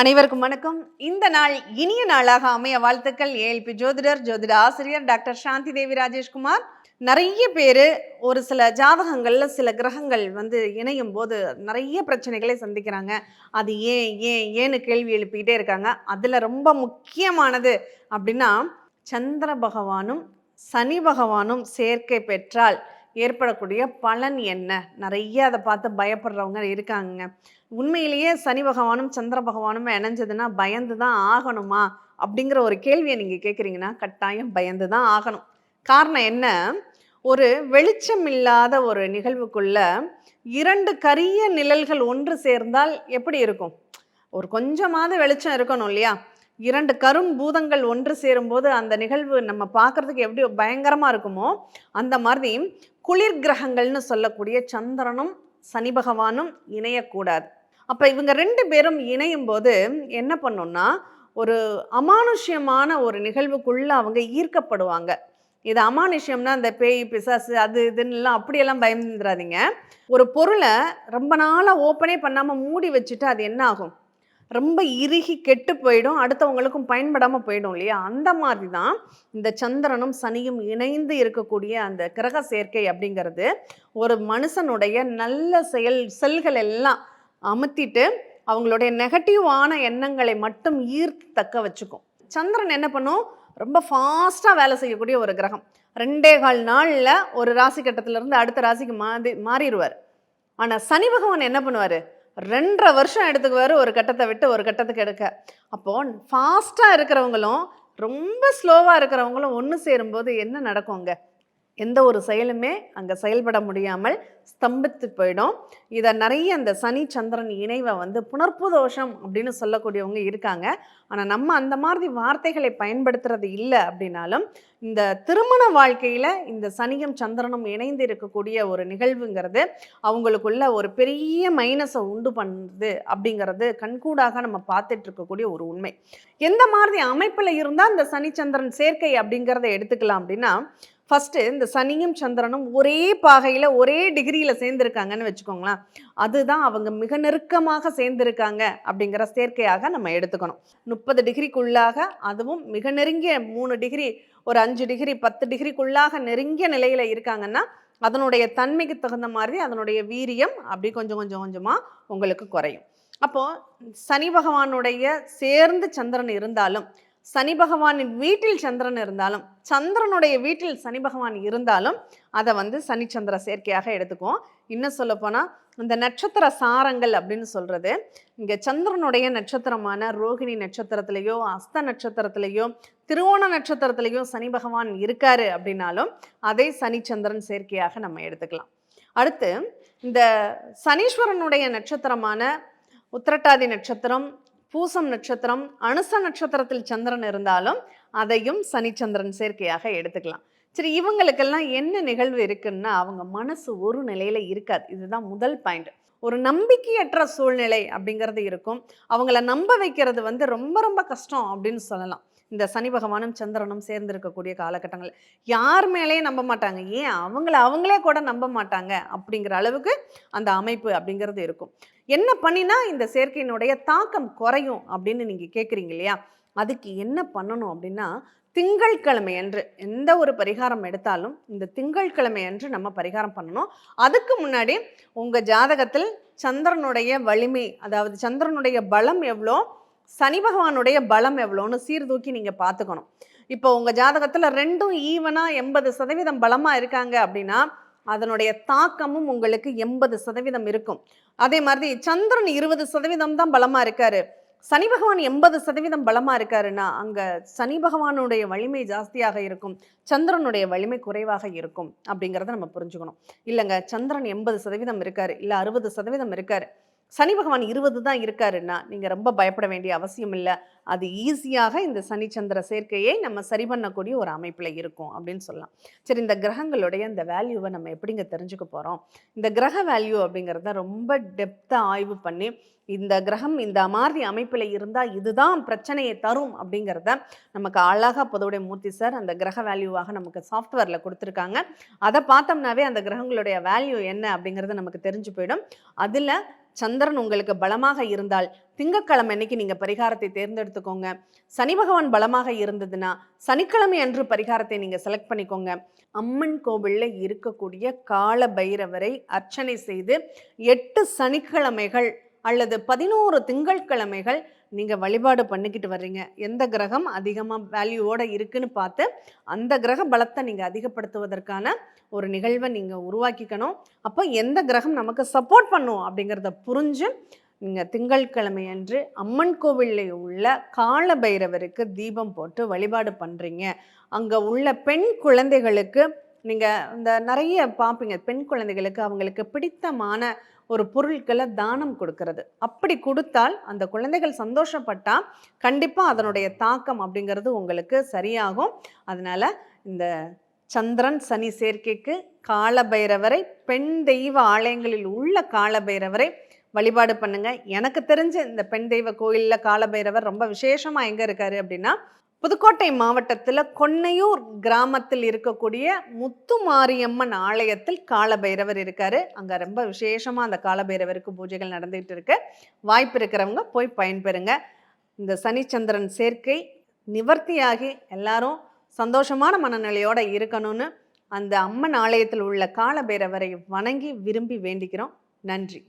அனைவருக்கும் வணக்கம். இந்த நாள் இனிய நாளாக அமைய வாழ்த்துக்கள். ஏஎல்பி ஜோதிடர் ஜோதிட ஆசிரியர் டாக்டர் சாந்தி தேவி ராஜேஷ்குமார். நிறைய பேர் ஒரு சில ஜாதகங்களில் சில கிரகங்கள் வந்து இணையும் போது நிறைய பிரச்சனைகளை சந்திக்கிறாங்க. அது ஏன் ஏன் ஏன்னு கேள்வி எழுப்பிக்கிட்டே இருக்காங்க. அதில் ரொம்ப முக்கியமானது அப்படின்னா சந்திர பகவானும் சனி பகவானும் சேர்க்கை பெற்றால் ஏற்படக்கூடிய பலன் என்ன? நிறைய அதை பார்த்து பயப்படுறவங்க இருக்காங்க. உண்மையிலேயே சனி பகவானும் சந்திர பகவானும் இணைஞ்சதுன்னா பயந்து தான் ஆகணுமா? அப்படிங்கிற ஒரு கேள்வியை நீங்கள் கேட்குறீங்கன்னா கட்டாயம் பயந்து தான் ஆகணும். காரணம் என்ன? ஒரு வெளிச்சம் இல்லாத ஒரு நிகழ்வுக்குள்ள இரண்டு கரிய நிழல்கள் ஒன்று சேர்ந்தால் எப்படி இருக்கும்? ஒரு கொஞ்சமாவது வெளிச்சம் இருக்கணும் இல்லையா? இரண்டு கரும் பூதங்கள் ஒன்று சேரும்போது அந்த நிகழ்வு நம்ம பார்க்கறதுக்கு எப்படி பயங்கரமாக இருக்குமோ அந்த மாதிரி குளிர் கிரகங்கள்னு சொல்லக்கூடிய சந்திரனும் சனி பகவானும் இணையக்கூடாது. அப்போ இவங்க ரெண்டு பேரும் இணையும் போது என்ன பண்ணோம்னா ஒரு அமானுஷ்யமான ஒரு நிகழ்வுக்குள்ள அவங்க ஈர்க்கப்படுவாங்க. இது அமானுஷ்யம்னா அந்த பேய் பிசாசு அது இதுன்னுலாம் அப்படியெல்லாம் பயந்துடாதீங்க ஒரு பொருளை ரொம்ப நாளாக ஓப்பனே பண்ணாமல் மூடி வச்சுட்டு அது என்ன ஆகும்? ரொம்ப இறுகி கெட்டு போயிடும் அடுத்தவங்களுக்கும் பயன்படாமல் போயிடும் இல்லையா? அந்த மாதிரி தான் இந்த சந்திரனும் சனியும் இணைந்து இருக்கக்கூடிய அந்த கிரக சேர்க்கை அப்படிங்கிறது. ஒரு மனுஷனுடைய நல்ல செயல் செல்கள் எல்லாம் அமுத்திட்டு அவங்களுடைய நெகட்டிவான எண்ணங்களை மட்டும் ஈர்த்து தக்க வச்சுக்கும். சந்திரன் என்ன பண்ணும்? ரொம்ப ஃபாஸ்ட்டாக வேலை செய்யக்கூடிய ஒரு கிரகம். ரெண்டே கால் நாளில் ஒரு ராசி கட்டத்திலேருந்து அடுத்த ராசிக்கு மாறி மாறிடுவார். ஆனால் சனி பகவான் என்ன பண்ணுவார்? ரெண்டரை வருஷம் எடுத்துக்குவார் ஒரு கட்டத்தை விட்டு ஒரு கட்டத்துக்கு எடுக்க. அப்போது ஃபாஸ்ட்டாக இருக்கிறவங்களும் ரொம்ப ஸ்லோவாக இருக்கிறவங்களும் ஒன்று சேரும்போது என்ன நடக்கும் அங்கே எந்த ஒரு செயலுமே அங்கே செயல்பட முடியாமல் ஸ்தம்பித்து போயிடும். இதை நிறைய அந்த சனி சந்திரன் இணைவை வந்து புணர்ப்பு தோஷம் அப்படின்னு சொல்லக்கூடியவங்க இருக்காங்க. ஆனால் நம்ம அந்த மாதிரி வார்த்தைகளை பயன்படுத்துறது இல்லை அப்படின்னாலும் இந்த திருமண வாழ்க்கையில் இந்த சனியும் சந்திரனும் இணைந்து இருக்கக்கூடிய ஒரு நிகழ்வுங்கிறது அவங்களுக்குள்ள ஒரு பெரிய மைனஸை உண்டு பண்ணுது அப்படிங்கிறது கண்கூடாக நம்ம பார்த்துட்டு இருக்கக்கூடிய ஒரு உண்மை. எந்த மாதிரி அமைப்பில் இருந்தால் இந்த சனி சந்திரன் சேர்க்கை அப்படிங்கிறத எடுத்துக்கலாம் அப்படின்னா ஃபஸ்ட்டு இந்த சனியும் சந்திரனும் ஒரே பாகையில் ஒரே டிகிரியில் சேர்ந்துருக்காங்கன்னு வச்சுக்கோங்களேன். அதுதான் அவங்க மிக நெருக்கமாக சேர்ந்துருக்காங்க அப்படிங்கிற சேர்க்கையாக நம்ம எடுத்துக்கணும். முப்பது டிகிரிக்குள்ளாக அதுவும் மிக நெருங்கிய மூணு டிகிரி ஒரு அஞ்சு டிகிரி பத்து டிகிரிக்குள்ளாக நெருங்கிய நிலையில் இருக்காங்கன்னா அதனுடைய தன்மைக்கு தகுந்த மாதிரி அதனுடைய வீரியம் அப்படி கொஞ்சம் கொஞ்சம் கொஞ்சமாக உங்களுக்கு குறையும். அப்போது சனி பகவானுடைய சேர்ந்து சந்திரன் இருந்தாலும் சனி பகவானின் வீட்டில் சந்திரன் இருந்தாலும் சந்திரனுடைய வீட்டில் சனி பகவான் இருந்தாலும் அதை வந்து சனிச்சந்திர சேர்க்கையாக எடுத்துக்குவோம். இன்னும் சொல்லப்போனால் இந்த நட்சத்திர சாரங்கள் அப்படின்னு சொல்கிறது இங்கே சந்திரனுடைய நட்சத்திரமான ரோகிணி நட்சத்திரத்திலேயோ அஸ்த நட்சத்திரத்திலேயோ திருவோண நட்சத்திரத்திலேயோ சனி பகவான் இருக்காரு அப்படின்னாலும் அதை சனிச்சந்திரன் சேர்க்கையாக நம்ம எடுத்துக்கலாம். அடுத்து இந்த சனீஸ்வரனுடைய நட்சத்திரமான உத்திரட்டாதி நட்சத்திரம் பூசம் நட்சத்திரம் அனுச நட்சத்திரத்தில் சந்திரன் இருந்தாலும் அதையும் சனிச்சந்திரன் சேர்க்கையாக எடுத்துக்கலாம். சரி இவங்களுக்கெல்லாம் என்ன நிகழ்வு இருக்குன்னா அவங்க மனசு ஒரு நிலையில் இருக்காது. இதுதான் முதல் பாயிண்ட் ஒரு நம்பிக்கையற்ற சூழ்நிலை அப்படிங்கிறது இருக்கும். அவங்கள நம்ப வைக்கிறது வந்து ரொம்ப ரொம்ப கஷ்டம் அப்படின்னு சொல்லலாம். இந்த சனி பகவானும் சந்திரனும் சேர்ந்து இருக்கக்கூடிய காலகட்டங்கள். யார் மேலேயும் நம்ப மாட்டாங்க. ஏன்? அவங்கள அவங்களே கூட நம்ப மாட்டாங்க அப்படிங்கிற அளவுக்கு அந்த அமைப்பு அப்படிங்கிறது இருக்கும். என்ன பண்ணினா இந்த சேர்க்கையினுடைய தாக்கம் குறையும் அப்படின்னு நீங்கள் கேட்குறீங்க இல்லையா? அதுக்கு என்ன பண்ணணும் அப்படின்னா திங்கட்கிழமை அன்று எந்த ஒரு பரிகாரம் எடுத்தாலும் இந்த திங்கட்கிழமை அன்று நம்ம பரிகாரம் பண்ணணும். அதுக்கு முன்னாடி உங்கள் ஜாதகத்தில் சந்திரனுடைய வலிமை அதாவது சந்திரனுடைய பலம் எவ்வளோ சனி பகவானுடைய பலம் எவ்வளோன்னு சீர்தூக்கி நீங்கள் பார்த்துக்கணும். இப்போ உங்கள் ஜாதகத்தில் ரெண்டும் ஈவனாக எண்பது சதவீதம் பலமாக இருக்காங்க அப்படின்னா அதனுடைய தாக்கமும் உங்களுக்கு எண்பது சதவீதம் இருக்கும். அதே மாதிரி சந்திரன் இருபது சதவீதம் தான் பலமாக இருக்காரு. சனி பகவான் எண்பது சதவீதம் பலமாக இருக்காருன்னா அங்கே சனி பகவானுடைய வலிமை ஜாஸ்தியாக இருக்கும். சந்திரனுடைய வலிமை குறைவாக இருக்கும். அப்படிங்கிறத நம்ம புரிஞ்சுக்கணும். இல்லைங்க சந்திரன் எண்பது சதவீதம் இருக்காரு இல்லை அறுபது சதவீதம் இருக்காரு. சனி பகவான் இருபது தான் இருக்காருன்னா நீங்கள் ரொம்ப பயப்பட வேண்டிய அவசியம் இல்லை. அது ஈஸியாக இந்த சனிச்சந்திர சேர்க்கையை நம்ம சரி பண்ணக்கூடிய ஒரு அமைப்பில் இருக்கும் அப்படின்னு சொல்லலாம். சரி இந்த கிரகங்களுடைய இந்த வேல்யூவை நம்ம எப்படிங்க தெரிஞ்சுக்க போகிறோம் இந்த கிரக வேல்யூ அப்படிங்கிறத ரொம்ப டெப்த்தாக ஆய்வு பண்ணி இந்த கிரகம் இந்த மாதிரி அமைப்பில் இருந்தால் இதுதான் பிரச்சனையை தரும் அப்படிங்கிறத நமக்கு அழகாக பொதுவுடைய மூர்த்தி சார் அந்த கிரக வேல்யூவாக நமக்கு சாஃப்ட்வேரில் கொடுத்துருக்காங்க. அதை பார்த்தோம்னாவே அந்த கிரகங்களுடைய வேல்யூ என்ன அப்படிங்கிறது நமக்கு தெரிஞ்சு போயிடும். அதில் சந்திரன் உங்களுக்கு பலமாக இருந்தால் திங்கக்கிழமை அன்னைக்கு நீங்க பரிகாரத்தை தேர்ந்தெடுத்துக்கோங்க. சனி பகவான் பலமாக இருந்ததுன்னா சனிக்கிழமை அன்று பரிகாரத்தை நீங்க செலக்ட் பண்ணிக்கோங்க. அம்மன் கோவிலில் இருக்கக்கூடிய கால பைரவரை அர்ச்சனை செய்து எட்டு சனிக்கிழமைகள் அல்லது பதினோரு திங்கட்கிழமைகள் நீங்கள் வழிபாடு பண்ணிக்கிட்டு வர்றீங்க. எந்த கிரகம் அதிகமாக வேல்யூவோட இருக்குன்னு பார்த்து அந்த கிரக பலத்தை நீங்கள் அதிகப்படுத்துவதற்கான ஒரு நிகழ்வை நீங்கள் உருவாக்கிக்கணும். அப்போ எந்த கிரகம் நமக்கு சப்போர்ட் பண்ணும் அப்படிங்கிறத புரிஞ்சு நீங்கள் திங்கட்கிழமை அன்று அம்மன் கோவிலில் உள்ள கால பைரவருக்கு தீபம் போட்டு வழிபாடு பண்ணுறீங்க அங்கே உள்ள பெண் குழந்தைகளுக்கு நீங்கள் இந்த நிறைய பார்ப்பீங்க. பெண் குழந்தைகளுக்கு அவங்களுக்கு பிடித்தமான ஒரு பொருட்களை தானம் கொடுக்கறது. அப்படி கொடுத்தால் அந்த குழந்தைகள் சந்தோஷப்பட்டால் கண்டிப்பாக அதனுடைய தாக்கம் அப்படிங்கிறது உங்களுக்கு சரியாகும். அதனால் இந்த சந்திரன் சனி சேர்க்கைக்கு காலபைரவரை பெண் தெய்வ ஆலயங்களில் உள்ள காலபைரவரை வழிபாடு பண்ணுங்க. எனக்கு தெரிஞ்ச இந்த பெண் தெய்வ கோயிலில் காலபைரவர் ரொம்ப விசேஷமாக எங்கே இருக்காரு அப்படின்னா புதுக்கோட்டை மாவட்டத்தில் கொன்னையூர் கிராமத்தில் இருக்கக்கூடிய முத்துமாரியம்மன் ஆலயத்தில் காலபைரவர் இருக்கார். அங்கே ரொம்ப விசேஷமாக அந்த காலபைரவருக்கு பூஜைகள் நடந்துகிட்டு இருக்கு. வாய்ப்பு இருக்கிறவங்க போய் பயன்பெறுங்க. இந்த சனிச்சந்திரன் சேர்க்கை நிவர்த்தியாகி எல்லாரும் சந்தோஷமான மனநிலையோடு இருக்கணும்னு அந்த அம்மன் ஆலயத்தில் உள்ள காலபைரவரை வணங்கி விரும்பி வேண்டிக்கிறோம். நன்றி.